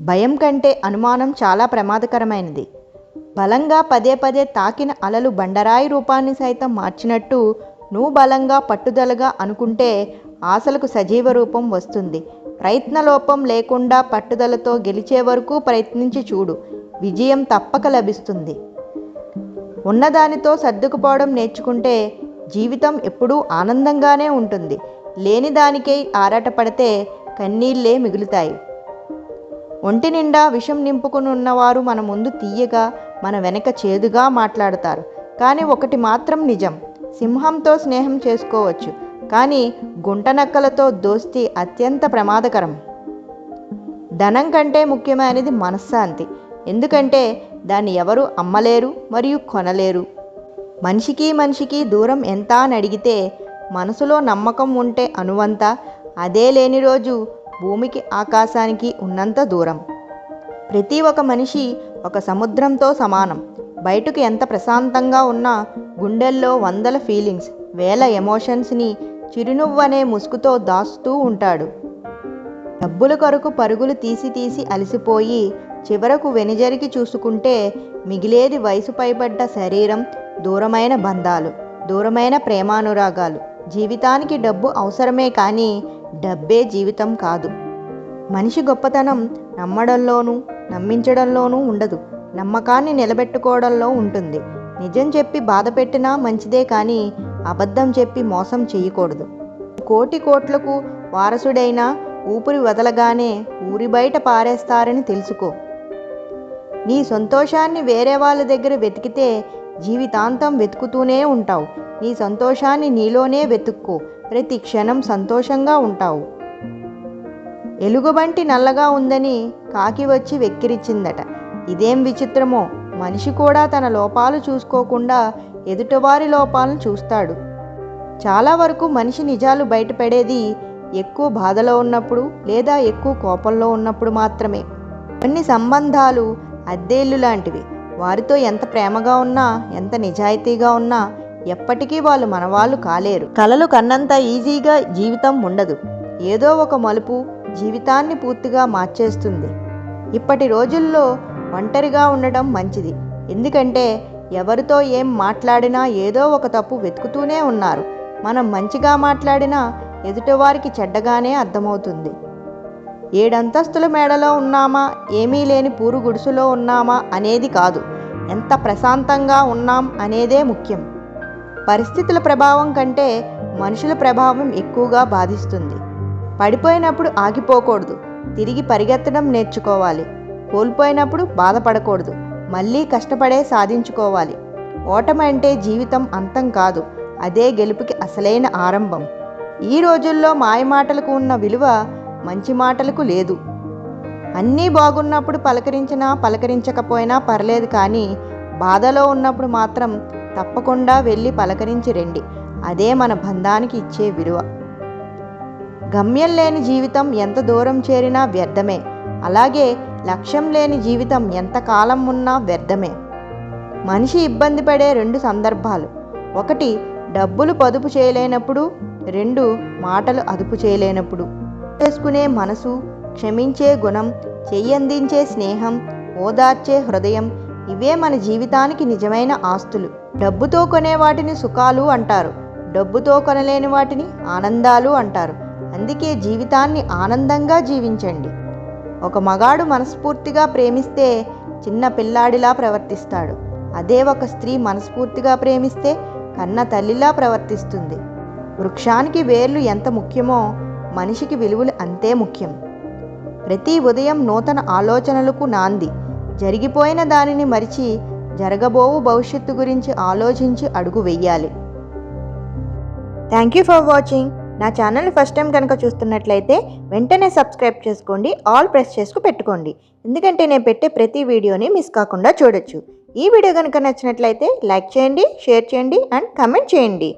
భయం కంటే అనుమానం చాలా ప్రమాదకరమైనది. బలంగా పదే పదే తాకిన అలలు బండరాయి రూపాన్ని సైతం మార్చినట్టు నువ్వు బలంగా పట్టుదలగా అనుకుంటే ఆశలకు సజీవ రూపం వస్తుంది. ప్రయత్నలోపం లేకుండా పట్టుదలతో గెలిచే వరకు ప్రయత్నించి చూడు. విజయం తప్పక లభిస్తుంది. ఉన్నదానితో సర్దుకుపోవడం నేర్చుకుంటే జీవితం ఎప్పుడూ ఆనందంగానే ఉంటుంది. లేని దానికై ఆరాటపడితే కన్నీళ్ళే మిగులుతాయి. ఒంటి నిండా విషం నింపుకుని ఉన్నవారు మన ముందు తీయగా మన వెనక చేదుగా మాట్లాడతారు. కానీ ఒకటి మాత్రం నిజం సింహంతో స్నేహం చేసుకోవచ్చు. కానీ గుంటనక్కలతో దోస్తి అత్యంత ప్రమాదకరం. ధనం కంటే ముఖ్యమైనది మనశ్శాంతి. ఎందుకంటే దాన్ని ఎవరు అమ్మలేరు మరియు కొనలేరు. మనిషికి మనిషికి దూరం ఎంత అని అడిగితే మనసులో నమ్మకం ఉంటే అనువంత అదే లేని రోజు భూమికి ఆకాశానికి ఉన్నంత దూరం. ప్రతి ఒక్క మనిషి ఒక సముద్రంతో సమానం. బయటకు ఎంత ప్రశాంతంగా ఉన్నా గుండెల్లో వందల ఫీలింగ్స్ వేల ఎమోషన్స్ని చిరునవ్వనే ముసుగుతో దాస్తూ ఉంటాడు. డబ్బుల కొరకు పరుగులు తీసి తీసి అలసిపోయి చివరకు వెనిజరికి చూసుకుంటే మిగిలేది వయసు పైబడ్డ శరీరం దూరమైన బంధాలు దూరమైన ప్రేమానురాగాలు. జీవితానికి డబ్బు అవసరమే కానీ డబ్బే జీవితం కాదు. మనిషి గొప్పతనం నమ్మడంలోనూ నమ్మించడంలోనూ ఉండదు. నమ్మకాన్ని నిలబెట్టుకోవడంలో ఉంటుంది. నిజం చెప్పి బాధ పెట్టినా మంచిదే కానీ అబద్ధం చెప్పి మోసం చేయకూడదు. కోటి కోట్లకు వారసుడైనా ఊపిరి వదలగానే ఊరి బయట పారేస్తారని తెలుసుకో. నీ సంతోషాన్ని వేరే వాళ్ళ దగ్గర వెతికితే జీవితాంతం వెతుకుతూనే ఉంటావు. నీ సంతోషాన్ని నీలోనే వెతుక్కో. ప్రతి క్షణం సంతోషంగా ఉంటావు. ఎలుగుబంటి నల్లగా ఉందని కాకి వచ్చి వెక్కిరిచ్చిందట. ఇదేం విచిత్రమో? మనిషి కూడా తన లోపాలు చూసుకోకుండా ఎదుటివారి లోపాలను చూస్తాడు. చాలా వరకు మనిషి నిజాలు బయటపడేది ఎక్కువ బాధలో ఉన్నప్పుడు లేదా ఎక్కువ కోపంలో ఉన్నప్పుడు మాత్రమే. కొన్ని సంబంధాలు అద్దేళ్ళు లాంటివి. వారితో ఎంత ప్రేమగా ఉన్నా ఎంత నిజాయితీగా ఉన్నా ఎప్పటికీ వాళ్ళు మనవాళ్ళు కాలేరు. కలలు కన్నంత ఈజీగా జీవితం ఉండదు. ఏదో ఒక మలుపు జీవితాన్ని పూర్తిగా మార్చేస్తుంది. ఇప్పటి రోజుల్లో ఒంటరిగా ఉండడం మంచిది. ఎందుకంటే ఎవరితో ఏం మాట్లాడినా ఏదో ఒక తప్పు వెతుకుతూనే ఉన్నారు. మనం మంచిగా మాట్లాడినా ఎదుటివారికి చెడ్డగానే అర్థమవుతుంది. ఏడంతస్తుల మేడలో ఉన్నామా? ఏమీ లేని పూరు గుడిసెలో ఉన్నామా? అనేది కాదు. ఎంత ప్రశాంతంగా ఉన్నాం అనేదే ముఖ్యం. పరిస్థితుల ప్రభావం కంటే మనుషుల ప్రభావం ఎక్కువగా బాధిస్తుంది. పడిపోయినప్పుడు ఆగిపోకూడదు. తిరిగి పరిగెత్తడం నేర్చుకోవాలి. కోల్పోయినప్పుడు బాధపడకూడదు. మళ్ళీ కష్టపడే సాధించుకోవాలి. ఓటమి అంటే జీవితం అంతం కాదు. అదే గెలుపుకి అసలైన ఆరంభం. ఈ రోజుల్లో మాయమాటలకు ఉన్న విలువ మంచి మాటలకు లేదు. అన్నీ బాగున్నప్పుడు పలకరించినా పలకరించకపోయినా పర్లేదు కానీ బాధలో ఉన్నప్పుడు మాత్రం తప్పకుండా వెళ్ళి పలకరించి రండి. అదే మన బంధానికి ఇచ్చే విలువ. గమ్యం లేని జీవితం ఎంత దూరం చేరినా వ్యర్థమే. అలాగే లక్ష్యం లేని జీవితం ఎంత కాలం ఉన్నా వ్యర్థమే. మనిషి ఇబ్బంది పడే రెండు సందర్భాలు. ఒకటి డబ్బులు పొదుపు చేయలేనప్పుడు. రెండు మాటలు అదుపు చేయలేనప్పుడు. చేసుకునే మనసు క్షమించే గుణం చెయ్యందించే స్నేహం ఓదార్చే హృదయం ఇవే మన జీవితానికి నిజమైన ఆస్తులు. డబ్బుతో కొనే వాటిని సుఖాలు అంటారు. డబ్బుతో కొనలేని వాటిని ఆనందాలు అంటారు. అందుకే జీవితాన్ని ఆనందంగా జీవించండి. ఒక మగాడు మనస్ఫూర్తిగా ప్రేమిస్తే చిన్న పిల్లాడిలా ప్రవర్తిస్తాడు. అదే ఒక స్త్రీ మనస్ఫూర్తిగా ప్రేమిస్తే కన్న తల్లిలా ప్రవర్తిస్తుంది. వృక్షానికి వేర్లు ఎంత ముఖ్యమో మనిషికి విలువలు అంతే ముఖ్యం. ప్రతి ఉదయం నూతన ఆలోచనలకు నాంది. జరిగిపోయిన దానిని మరిచి జరగబోవు భవిష్యత్తు గురించి ఆలోచించి అడుగు వెయ్యాలి థ్యాంక్ యూ ఫర్ వాచింగ్ నా ఛానల్ ఫస్ట్ టైం కనుక చూస్తున్నట్లయితే వెంటనే సబ్స్క్రైబ్ చేసుకోండి ఆల్ ప్రెస్ చేసుకు పెట్టుకోండి. ఎందుకంటే నేను పెట్టే ప్రతి వీడియోని మిస్ కాకుండా చూడొచ్చు. ఈ వీడియో కనుక నచ్చినట్లయితే లైక్ చేయండి షేర్ చేయండి అండ్ కమెంట్ చేయండి.